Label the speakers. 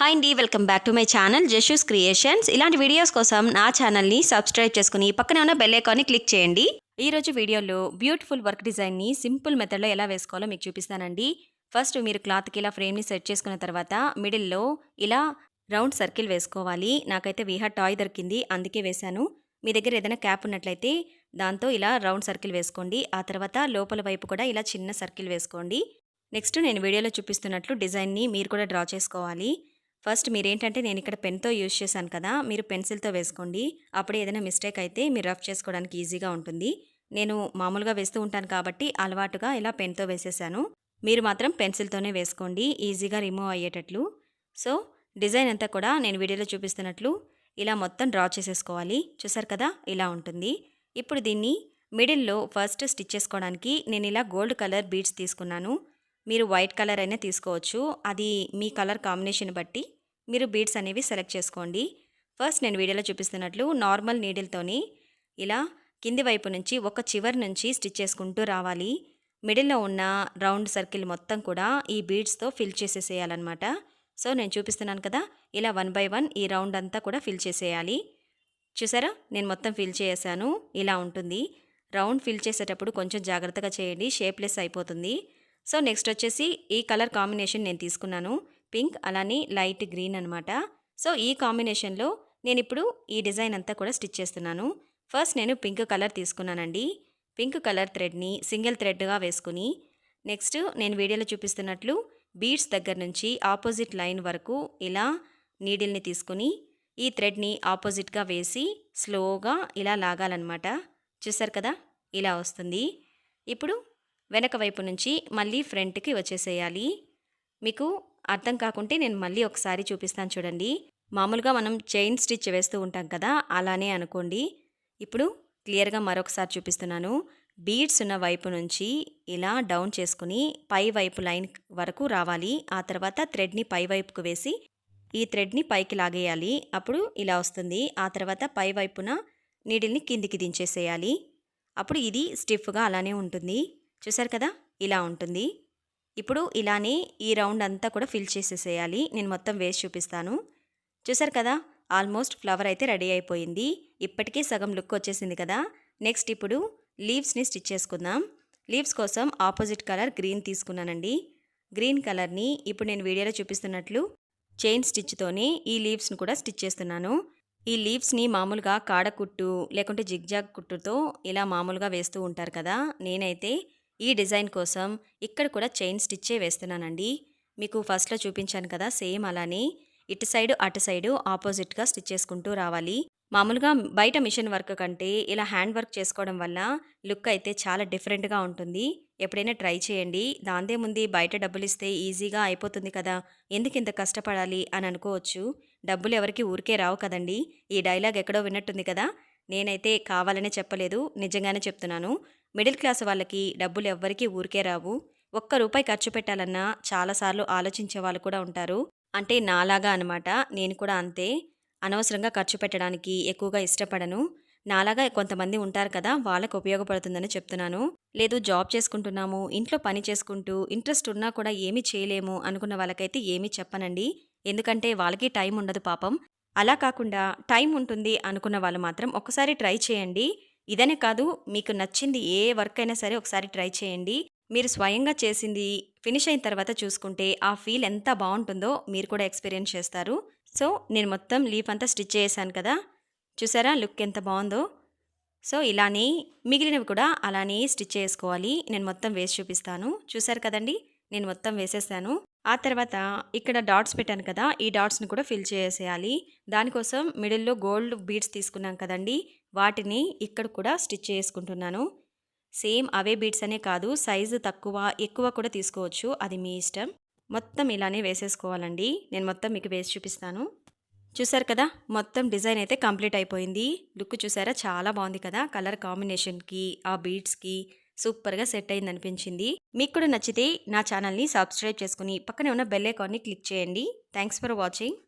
Speaker 1: Hi అండి welcome back to my channel Jashu's creations ఇలాంటి videos కోసం నా ఛానల్ని సబ్స్క్రైబ్ చేసుకుని పక్కనే ఉన్న బెల్ ఐకాన్ని క్లిక్ చేయండి. ఈరోజు వీడియోలో బ్యూటిఫుల్ వర్క్ డిజైన్ని సింపుల్ మెథడ్లో ఎలా వేసుకోవాలో మీకు చూపిస్తానండి. ఫస్ట్ మీరు క్లాత్కి ఇలా ఫ్రేమ్ని సెట్ చేసుకున్న తర్వాత మిడిల్లో ఇలా రౌండ్ సర్కిల్ వేసుకోవాలి. నాకైతే వీహా టాయ్ దొరికింది అందుకే వేశాను. మీ దగ్గర ఏదైనా క్యాప్ ఉన్నట్లయితే దాంతో ఇలా రౌండ్ సర్కిల్ వేసుకోండి. ఆ తర్వాత లోపల వైపు కూడా ఇలా చిన్న సర్కిల్ వేసుకోండి. నెక్స్ట్ నేను వీడియోలో చూపిస్తున్నట్లు డిజైన్ని మీరు కూడా డ్రా చేసుకోవాలి. ఫస్ట్ మీరేంటంటే నేను ఇక్కడ పెన్తో యూజ్ చేశాను కదా మీరు పెన్సిల్తో వేసుకోండి. అప్పుడే ఏదైనా మిస్టేక్ అయితే మీరు రఫ్ చేసుకోవడానికి ఈజీగా ఉంటుంది. నేను మామూలుగా వేస్తూ ఉంటాను కాబట్టి అలవాటుగా ఇలా పెన్తో వేసేసాను. మీరు మాత్రం పెన్సిల్తోనే వేసుకోండి ఈజీగా రిమూవ్ అయ్యేటట్లు. సో డిజైన్ అంతా కూడా నేను వీడియోలో చూపిస్తున్నట్లు ఇలా మొత్తం డ్రా చేసేసుకోవాలి. చూసారు కదా ఇలా ఉంటుంది. ఇప్పుడు దీన్ని మిడిల్లో ఫస్ట్ స్టిచ్ చేసుకోవడానికి నేను ఇలా గోల్డ్ కలర్ బీడ్స్ తీసుకున్నాను. మీరు వైట్ కలర్ అయినా తీసుకోవచ్చు. అది మీ కలర్ కాంబినేషన్ బట్టి మీరు బీడ్స్ అనేవి సెలెక్ట్ చేసుకోండి. ఫస్ట్ నేను వీడియోలో చూపిస్తున్నట్లు నార్మల్ నీడిల్తోని ఇలా కింది వైపు నుంచి ఒక చివరి నుంచి స్టిచ్ చేసుకుంటూ రావాలి. మిడిల్లో ఉన్న రౌండ్ సర్కిల్ మొత్తం కూడా ఈ బీడ్స్తో ఫిల్ చేసేసేయాలన్నమాట. సో నేను చూపిస్తున్నాను కదా ఇలా వన్ బై వన్ ఈ రౌండ్ అంతా కూడా ఫిల్ చేసేయాలి. చూసారా? నేను మొత్తం ఫిల్ చేసాను ఇలా ఉంటుంది. రౌండ్ ఫిల్ చేసేటప్పుడు కొంచెం జాగ్రత్తగా చేయండి. షేప్లెస్ అయిపోతుంది. సో నెక్స్ట్ వచ్చేసి ఈ కలర్ కాంబినేషన్ నేను తీసుకున్నాను. పింక్ అలానే లైట్ గ్రీన్ అనమాట సో ఈ కాంబినేషన్లో నేను ఇప్పుడు ఈ డిజైన్ అంతా కూడా స్టిచ్ చేస్తున్నాను. ఫస్ట్ నేను పింక్ కలర్ తీసుకున్నానండి. పింక్ కలర్ థ్రెడ్ని సింగిల్ థ్రెడ్గా వేసుకుని నెక్స్ట్ నేను వీడియోలో చూపిస్తున్నట్లు బీడ్స్ దగ్గర నుంచి ఆపోజిట్ లైన్ వరకు ఇలా నీడిల్ని తీసుకుని ఈ థ్రెడ్ని ఆపోజిట్గా వేసి స్లోగా ఇలా లాగాలన్నమాట. చూసారు కదా? ఇలా వస్తుంది. ఇప్పుడు వెనక వైపు నుంచి మళ్ళీ ఫ్రంట్కి వచ్చేసేయాలి. మీకు అర్థం కాకుంటే నేను మళ్ళీ ఒకసారి చూపిస్తాను చూడండి. మామూలుగా మనం చైన్ స్టిచ్ వేస్తూ ఉంటాం కదా అలానే అనుకోండి. ఇప్పుడు క్లియర్గా మరొకసారి చూపిస్తున్నాను. బీడ్స్ ఉన్న వైపు నుంచి ఇలా డౌన్ చేసుకుని పై వైపు లైన్ వరకు రావాలి. ఆ తర్వాత థ్రెడ్ని పై వైపుకు వేసి ఈ థ్రెడ్ని పైకి లాగేయాలి. అప్పుడు ఇలా వస్తుంది. ఆ తర్వాత పై వైపున నీడిల్ని కిందికి దించేసేయాలి. అప్పుడు ఇది స్టిఫ్గా అలానే ఉంటుంది. చూసారు కదా? ఇలా ఉంటుంది. ఇప్పుడు ఇలానే ఈ రౌండ్ అంతా కూడా ఫిల్ చేసేసేయాలి. నేను మొత్తం వేసి చూపిస్తాను. చూసారు కదా? ఆల్మోస్ట్ ఫ్లవర్ అయితే రెడీ అయిపోయింది. ఇప్పటికీ సగం లుక్ వచ్చేసింది కదా? నెక్స్ట్ ఇప్పుడు లీవ్స్ని స్టిచ్ చేసుకుందాం. లీవ్స్ కోసం ఆపోజిట్ కలర్ గ్రీన్ తీసుకున్నానండి. గ్రీన్ కలర్ని ఇప్పుడు నేను వీడియోలో చూపిస్తున్నట్లు చైన్ స్టిచ్తోనే ఈ లీవ్స్ని కూడా స్టిచ్ చేస్తున్నాను. ఈ లీవ్స్ని మామూలుగా కాడ కుట్టు లేకుంటే జిగ్జాగ్ కుట్టుతో ఇలా మామూలుగా వేస్తూ ఉంటారు కదా? నేనైతే ఈ డిజైన్ కోసం ఇక్కడ కూడా చైన్ స్టిచ్చే వేస్తున్నానండి. మీకు ఫస్ట్లో చూపించాను కదా సేమ్ అలానే. ఇటు సైడు అటు సైడు ఆపోజిట్గా స్టిచ్ చేసుకుంటూ రావాలి. మామూలుగా బయట మిషన్ వర్క్ కంటే ఇలా హ్యాండ్ వర్క్ చేసుకోవడం వల్ల లుక్ అయితే చాలా డిఫరెంట్గా ఉంటుంది. ఎప్పుడైనా ట్రై చేయండి. దాందే ముందు బయట డబ్బులు ఇస్తే ఈజీగా అయిపోతుంది కదా ఎందుకు ఇంత కష్టపడాలి అని అనుకోవచ్చు. డబ్బులు ఎవరికి ఊరికే రావు కదండి. ఈ డైలాగ్ ఎక్కడో విన్నట్టుంది కదా. నేనైతే కావాలనే చెప్పలేదు నిజంగానే చెప్తున్నాను. మిడిల్ క్లాస్ వాళ్ళకి డబ్బులు ఎవ్వరికీ ఊరికే రావు. ఒక్క రూపాయి ఖర్చు పెట్టాలన్నా చాలాసార్లు ఆలోచించే వాళ్ళు కూడా ఉంటారు. అంటే నాలాగా అనమాట నేను కూడా అంతే. అనవసరంగా ఖర్చు పెట్టడానికి ఎక్కువగా ఇష్టపడను. నాలాగా కొంతమంది ఉంటారు కదా వాళ్ళకు ఉపయోగపడుతుందని చెప్తున్నాను. లేదు జాబ్ చేసుకుంటున్నాము ఇంట్లో పని చేసుకుంటూ ఇంట్రెస్ట్ ఉన్నా కూడా ఏమీ చేయలేము అనుకున్న వాళ్ళకైతే ఏమీ చెప్పనండి. ఎందుకంటే వాళ్ళకి టైం ఉండదు పాపం. అలా కాకుండా టైం ఉంటుంది అనుకున్న వాళ్ళు మాత్రం ఒకసారి ట్రై చేయండి. ఇదనే కాదు మీకు నచ్చింది ఏ వర్క్ అయినా సరే ఒకసారి ట్రై చేయండి. మీరు స్వయంగా చేసింది ఫినిష్ అయిన తర్వాత చూసుకుంటే ఆ ఫీల్ ఎంత బాగుంటుందో మీరు కూడా ఎక్స్పీరియన్స్ చేస్తారు. సో నేను మొత్తం లీఫ్ అంతా స్టిచ్ చేశాను కదా. చూసారా లుక్ ఎంత బాగుందో. సో ఇలానే మిగిలినవి కూడా అలానే స్టిచ్ చేసుకోవాలి. నేను మొత్తం వేసి చూపిస్తాను. చూసారు కదండి? నేను మొత్తం వేసేసాను. ఆ తర్వాత ఇక్కడ డాట్స్ పెట్టాను కదా ఈ డాట్స్ని కూడా ఫిల్ చేసేయాలి. దానికోసం మిడిల్లో గోల్డ్ బీడ్స్ తీసుకున్నాం కదండి వాటిని ఇక్కడ కూడా స్టిచ్ చేసుకుంటున్నాను. సేమ్ అవే బీడ్స్ అనే కాదు సైజు తక్కువ ఎక్కువ కూడా తీసుకోవచ్చు అది మీ ఇష్టం. మొత్తం ఇలానే వేసేసుకోవాలండి. నేను మొత్తం మీకు వేసి చూపిస్తాను. చూసారు కదా మొత్తం డిజైన్ అయితే కంప్లీట్ అయిపోయింది. లుక్ చూసారా చాలా బాగుంది కదా కలర్ కాంబినేషన్కి ఆ బీడ్స్కి సూపర్గా సెట్ అయింది అనిపించింది మీకు కూడా నచ్చితే నా ఛానల్ని సబ్స్క్రైబ్ చేసుకుని పక్కనే ఉన్న బెల్ ఐకాన్ని క్లిక్ చేయండి. Thanks for watching.